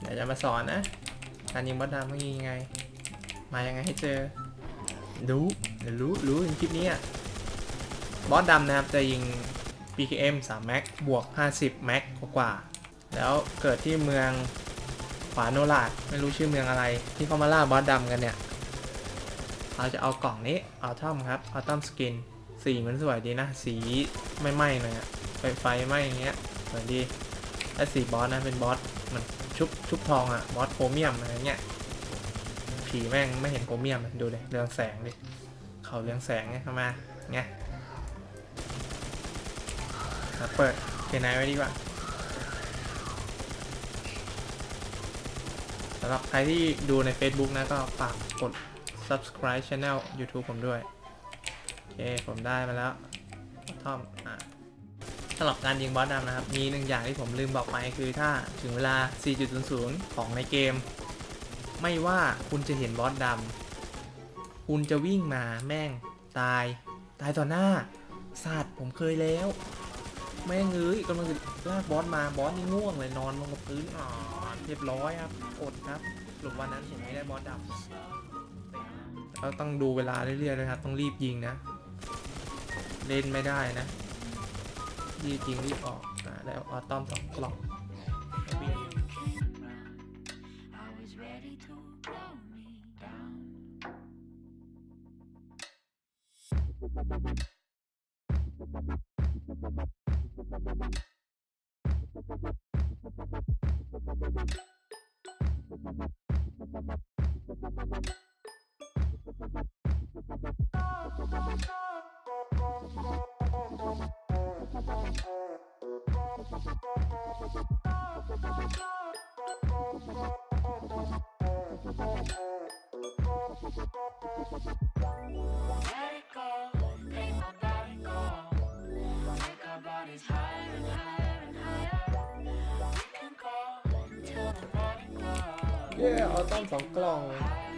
เดี๋ยวจะมาสอนนะ การยิงบอสดำต้องยิงยังไง มายังไงให้เจอ รู้เดี๋ยวรู้รู้ในคลิปนี้อะ บอสดำนะครับจะยิง PKM 3แม็กบวก 50แม็กกว่า แล้วเกิดที่เมืองขวาโนลาดไม่รู้ชื่อเมืองอะไร ที่เขามาล่าบอสดำกันเนี่ย เราจะเอากล่องนี้ เอาทอมครับเอาทอมสกิน สีมันสวยดีนะ สีไม่ไหม้เลยอะไฟไฟไหม้อย่างเงี้ยสวยดีและสีบอสนะเป็นบอสมัน ชุบชุบทองอะบอสโครเมียมอะไรเงี้ยผีแม่งไม่เห็นโครเมียมเลยดูเลยเรืองแสงดิเขาเรืองแสงไงเข้ามาไงมาเปิดเกนไนไว้ดีกว่าสำหรับใครที่ดูใน Facebook นะก็ฝากกด subscribe channel YouTube ผมด้วย โอเค ผมได้มาแล้วทอมอะ สำหรับการยิงบอสดำนะครับ มีหนึ่งอย่างที่ผมลืมบอกไปคือถ้าถึงเวลา 4.00 ของในเกม ไม่ว่าคุณจะเห็นบอสดำคุณจะวิ่งมาแม่งตาย ตายต่อหน้าสัตว์ผมเคยแล้ว แม่งเอ้ยกำลังจะลากบอสมาบอสนี่ง่วงเลยนอนลงกับพื้นอ๋อเรียบร้อยครับอดครับสรุปวันนั้นผมไม่ได้บอสดำเราต้องดูเวลาเรื่อยๆเลยครับ ต้องรีบยิงนะ เล่นไม่ได้นะ รีบยิงรีบออกอะแล้วออตอมสองกล่องแล้ววิ่ง I was ready to blow me down. 'Let it go, make my body go. Take our bodies higher and higher and higher. We can go until the morning glow. เย้ออตอมสองกล่อง Higher